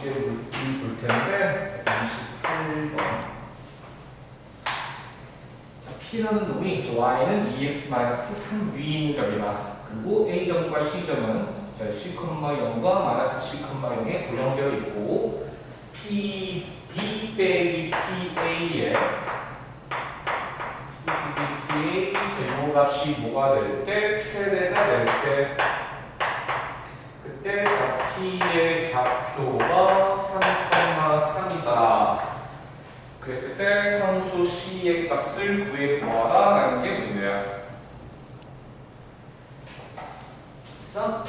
이게 볼 텐데 28번 자, P라는 놈이 저 Y는 2x-3 위에 있는 점이다. 그리고 A점과 C점은 자, C, 0과 마이너스 C, 0에 고정되어 있고 P, B 빼기 PA에 PA 제곱 값이 뭐가 될 때 최대가 될때 그때 P의 좌표가 3,3이다. 그랬을 때 선수 C의 값을 구해 보아라 라는 게 문제야. 됐어?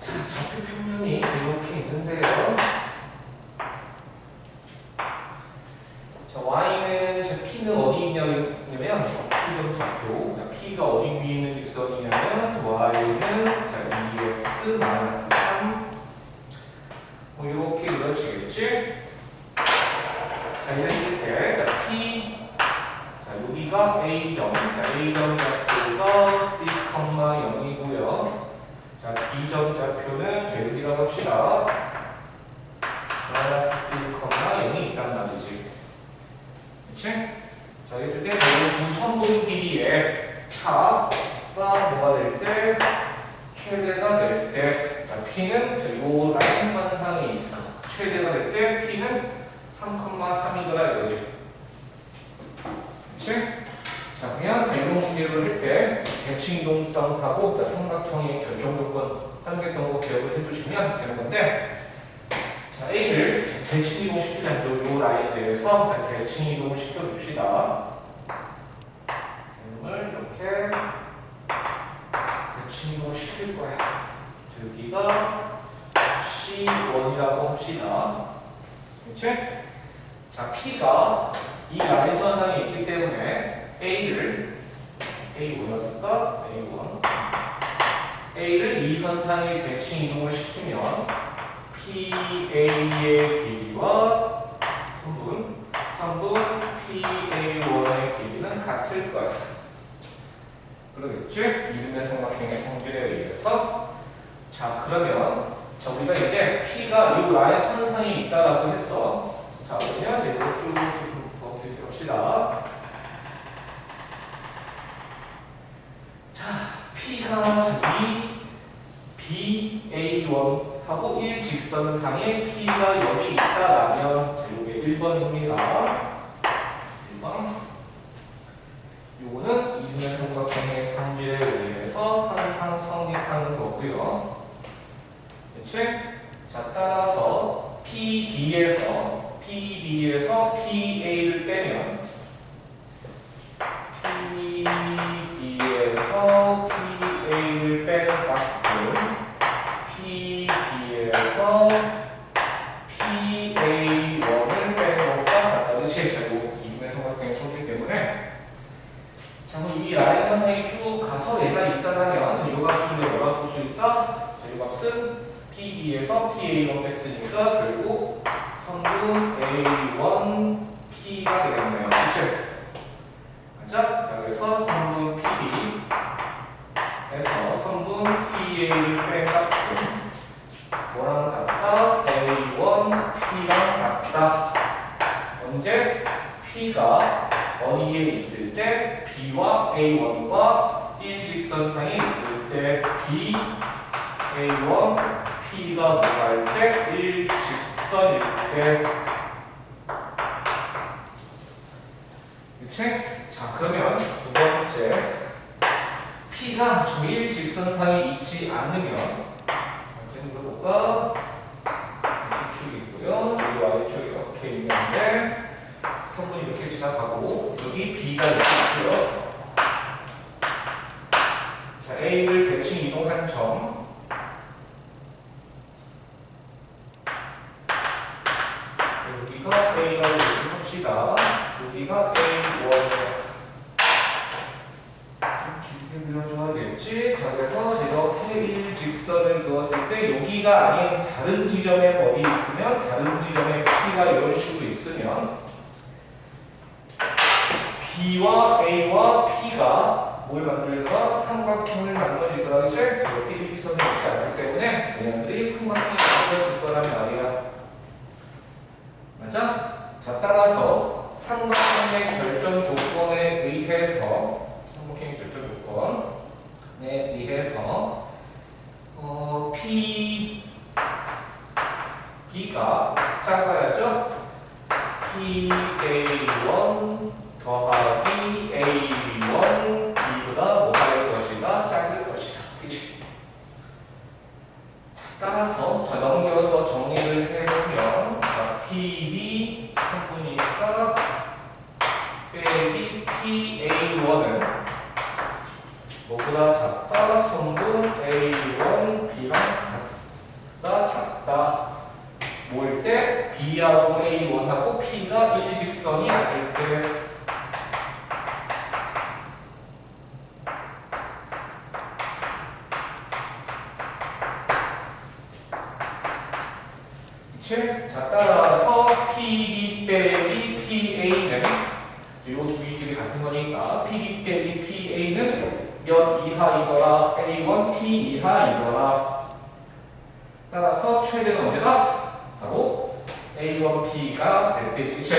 자, 좌표 평면이 이렇게 있는데요. 자, y는 자, p는 어디 있냐면 p점 좌표. 자, p가 어디 위에 있는 직선이냐면 y는 자, 2x 마이너스 3. 뭐 이렇게 그려지겠지? 자, 이랬을 때, 자, p 자, 여기가 a점. 자, a점 좌표가 c, 0이고요. 자, b점 좌표는 자, 여기가 봅시다. 마이너스 c, 0이 있단 말이지. 그치? 자, 있을 때 저희 두 선분 길이의 차가 뭐가 될 때, 최대가 될 때, 자, P는 자, 요 라인 선상에 있어. 최대가 될 때, P는 3,3이더라 이거지. 그치? 자, 그냥 자, 이런 문제를 할 때, 대칭 이동성하고 자, 삼각형의 결정 조건 한개정도 기억을 해두시면 되는 건데, 자, A를 대칭 이동 시키면 요 라인에 대해서 자, 대칭 이동을 시켜줍시다. 이걸 이렇게 대칭 이동을 시킬 거야. 자, 여기가 C1이라고 합시다. 그치? 자, P가 이 라인 선상에 있기 때문에 A를 A1이었을까? A1 A를 이 선상에 대칭 이동을 시키면 PA의 길이와 3분, 3분 PA1의 길이는 같을 거야. 그러겠지? 이름의 삼각형의 성질에 의해서 자 그러면 자 우리가 이제 P가 이 라인 선상에 있다라고 했어. 자 그러면 이제 이거 쭉더 길게 봅시다. 자 P가 저기 BA1 하고 일직선상에 P가 여기 있다라면 자, 이게 1번입니다. 1번. 요거는 이면 삼각형의 성질에 의해서 항상 성립하는 거고요. 그치? 자, 따라서 PB에서 PB에서 PA를 빼면 PB에서 PA를 뺀 값은 PB에서 PA1을 빼는 것과 같다. 그치? 자, 요 이면 삼각형의 성질 때문에 자, 그럼 이 라인 선상에 쭉 가서 얘가 있다라면 자, 요 값은 얼마 쓸수 있다? 자, 요 값은 PB에서 PA1 뺐으니까 결국 성분 A1 P가 되겠네요. 그치? 맞죠? 자, 그래서 성분 PB에서 성분 PA를 뺀 값은 뭐랑 같다? A1 P랑 같다. 언제? P가 어디에 있을 때 B와 A1과 일직선상에 있을 때 B, A1, P가 뭐가 할때 일직선일 때 그치? 자 그러면 두 번째 P가 저 일직선상에 있지 않으면 그래서 뭐가 이축이 있고요 이 아래쪽이 이렇게 있는데 성분이 이렇게 지나가고 여기 B가 이렇게 있고요. 자, A를 대칭 이동한 점 여기가 A가 이렇게 합시다. 여기가 A1 좀 길게 그려줘야겠지. 자, 그래서 이렇게 때 여기가 아닌 다른 지점에 어디 있으면 다른 지점에 P가 이런 식으로 있으면 B와 A와 P가 뭘 만들더라? 삼각형을 만들어주더라 이제 이렇게 일직선이 있지 않기 때문에 얘네들이 삼각형이 만들어질 거란 말이야 맞아? 자 따라서 삼각형의 결정 조건에 의해서 삼각형의 결정 조건에 의해서 어, P B가 작아야죠? PA1 더하기 A1 B보다 뭐가 될 것이다? 작을 것이다. 그치? 따라서 자, 넘겨서 정리를 해보면 자, PB 성분이니까 빼기 PA1은 뭐보다 작다? 성분 A1 B랑 같다 작다 모일 때 B하고 A1하고 P가 일직선이 아닐 때 그치? 자 따라서 PB 빼기 PA는 요두 길이 같은 거니까 PB 빼기 PA는 몇 이하이더라 A1 P 이하이더라 따라서 최대는 언제다? 바로 A1P가 될 때지 그치?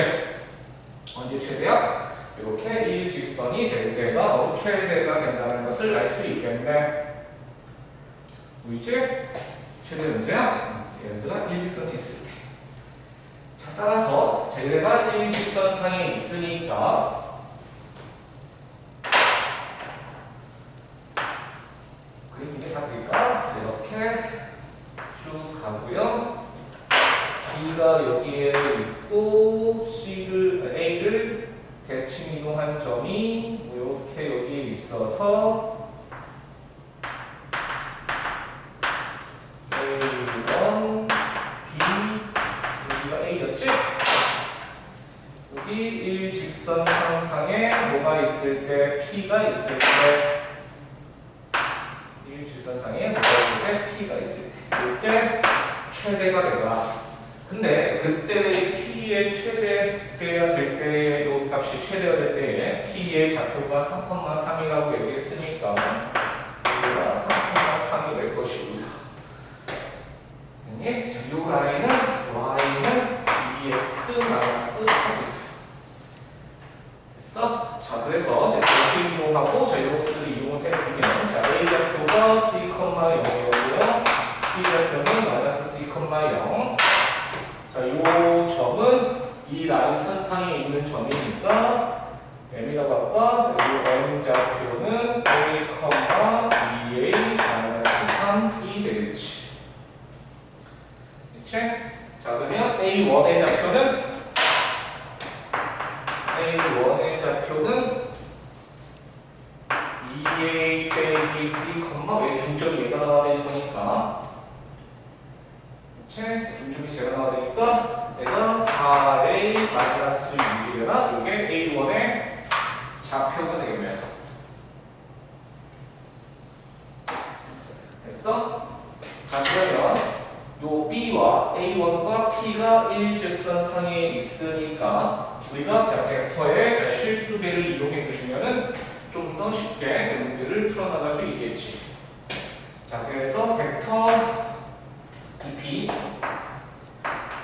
언제 최대야? 이렇게 일직선이 될 때가 최대가 된다는 것을 알 수 있겠네 보이지? 최대 언제야? 얘들아 일직선이 있을 때. 자 따라서 제가 일직선상에 있으니까 그림 이게 답일까? 이렇게 쭉 가고요. B가 여기에 있고 C를 A를 대칭 이동한 점이 이렇게 여기에 있어서 A1, B, 여기가 A였지? 여기 일직선 상상에 뭐가 있을 때 P가 있을 때 일직선상에 뭐가 있을 때 P가 때 이때 최대가 되더라. 근데 그때 P의 최대 때야 될 때의 요 값이 최대가 될 때에 P의 좌표가 3,3이라고 얘기했으니까 여기가 3,3이 될 것이고요. 요 라인은 y는 2x 마이너스 3입니다. 됐어? 자, 그래서 이제 대칭 이동하고 자, 이것들을 이용을 해주면 자, a 좌표가 c, 0이고요. b 좌표는 마이너스 c, 0. 자, 요 점은 이 라인 선상에 있는 점이니까 m이라고 할까? 이 m 좌표는 a, 2a 마이너스 3이 되겠지. 그치? 자, 그러면 A1의 좌표는 A1의 좌표는 2A 빼기 C, 왜 중점이 얘가 나와야 되는 거니까 그치? 자, 중점이 제가 나와야 되니까 내가 4A 마이너스 6이려나? 이게 A1의 좌표가 되겠네요. 됐어? 자, 그러면 요 B와 A1과 P가 일직선 상에 있으니까 우리가 자, 벡터의 자, 실수배를 이용해 주시면은 좀 더 쉽게 그 문제를 풀어나갈 수 있겠지. 자, 그래서 벡터 BP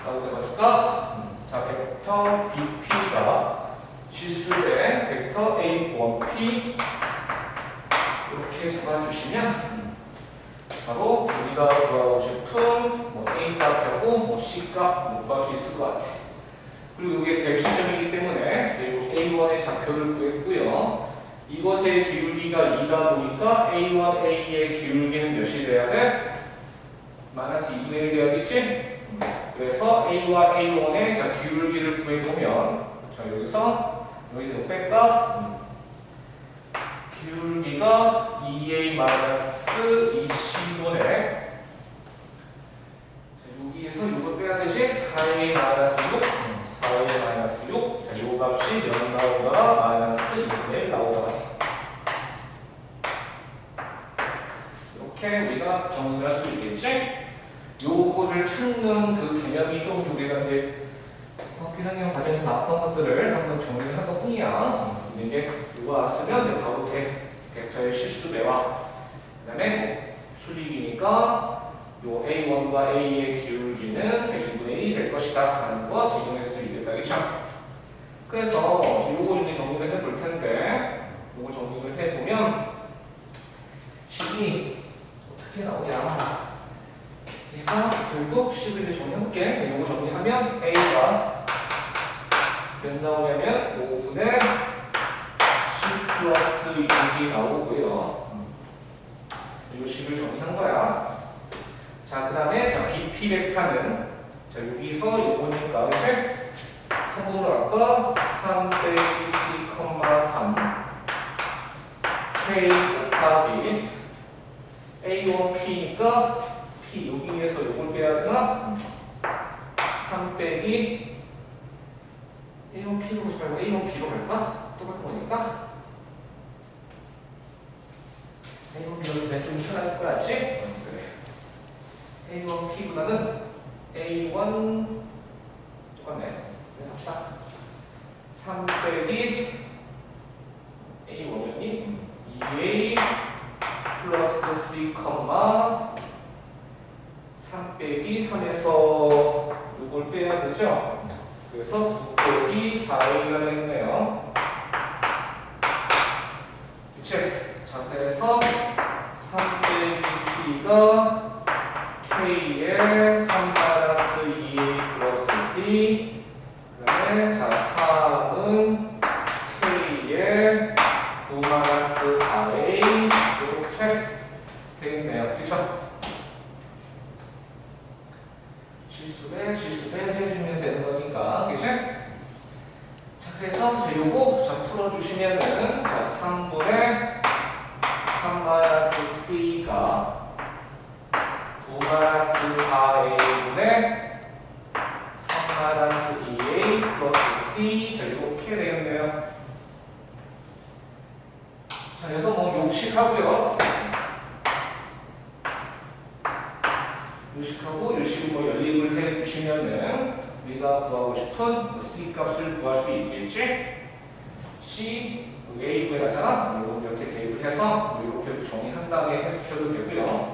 라고 해봐줄까? 음, 자, 벡터 BP가 실수배 벡터 A1P 이렇게 잡아주시면 음, 바로 우리가 구하고 싶은 뭐 A 값하고 뭐 C 값 못 구할 수 있을 것 같아. 그리고 이게 대칭점이기 때문에 A1의 좌표를 구했고요. 이것의 기울기가 2다 보니까 A1, A의 기울기는 몇이 돼야 돼? 마이너스 2분의 1 돼야겠지? 그래서 A와 A1의 자, 기울기를 구해보면 자 여기서 여기서 뺄까? 기울기가 2A 마이너스 4의 마이너스 6, 4의 마이너스 6. 자, 이 값이 몇 나오다가 마이너스 2분의 나오다가. 이렇게 우리가 정리할 수 있겠지? 요거를 찾는 그 개념이 좀 우리가 이제 학교상경 과정에서 나왔던 것들을 한번 정리를 한 것뿐이야. 근데 이제 이거 왔으면 바로 대 벡터의 실수배와 그 다음에 뭐 수직이니까 요 A1과 A의 기울기는 2분의 1이 될 것이다 라는 거수 있겠다. 그쵸? 그래서 요거 이제 정리를 해볼 텐데 요거 정리를 해보면 식이 어떻게 나오냐? 얘가 결국 11을 정리해볼게. 요거 정리하면 A가 몇 나오냐면 5분의 10 플러스 6이 나오고요. 요 식을 정리한 거야 자, 그 다음에 자, BP 벡터는 자, 여기서 요거니까 이제 성분을 아까 3 빼기 C, 3 K 곱하기 A1P니까 P 여기 에서 요걸 빼야 되나? 3 빼기 A1P로 보지 말고 A1B로 갈까? 똑같은 거니까 A1B로 그냥 좀 편할 것 같지? 그래 A1 P보다는 A1 똑같네. 네, 합시다. 3 빼기 A1이었니? 2A 플러스 C, 3 빼기 3에서 이걸 빼야 되죠? 그래서 9 빼기 4A가 되겠네요. 그치? 자, 그래서 3 빼기 C가 K에 3 마이너스 2A 플러스 C 그 다음에 자 3은 K에 9 마이너스 4A 이렇게 되겠네요 그쵸? 실수배 실수배 해주면 되는 거니까 그치? 자 그래서 자 요거 자 풀어주시면은 자 3분의 3 마이너스 C가 9 마이너스 4a분의 3 마이너스 2a 플러스 c 자 이렇게 되겠네요. 자 그래서 뭐 욕식하고요. 요식하고 요식을 뭐 연립을 해주시면은 우리가 구하고 싶은 뭐 c 값을 구할 수 있겠지. c a 구해놨잖아. 이거 이렇게 대입을 해서 이렇게 정의한 다음에 해주셔도 되고요.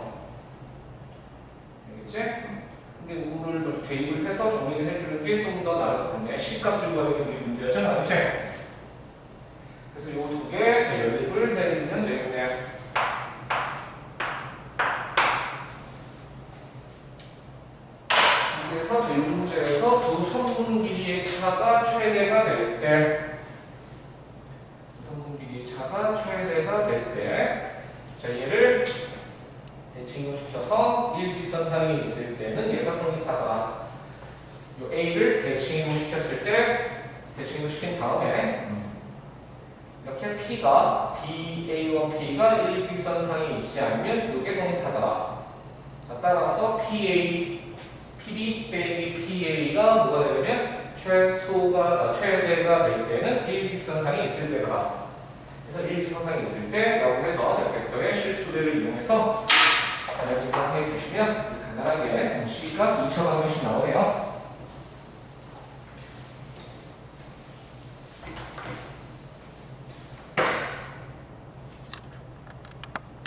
알겠지? 근데 이거를 대입을 해서 정리를 해주는 게 좀 더 나을 것 같네. C값을 구하는 게 문제였잖아. 그치? 그래서 이두개 연립을 해주면 되겠네. 그래서 저이 문제에서 두 성분 길이의 차가 최대가 될 때, 두 성분 길이의 차가 최대가 될 때, 자 얘를 대칭을 시켜서 일직선상이 있을 때는 얘가 성립하다. 요 A를 대칭을 시켰을 때 대칭을 시킨 다음에 이렇게 P가 BA1P가 일직선상이 있지 않으면 이게 성립하다. 자 따라서 PA, PB 빼기 PA가 뭐가 되냐면 최소가 아, 최대가 될 때는 일직선상이 있을 때다. 그래서 일직선상이 있을 때라고 해서 벡터의 실수대를 이용해서 여기다 해주시면 간단하게 C가 2,000원씩 나오네요.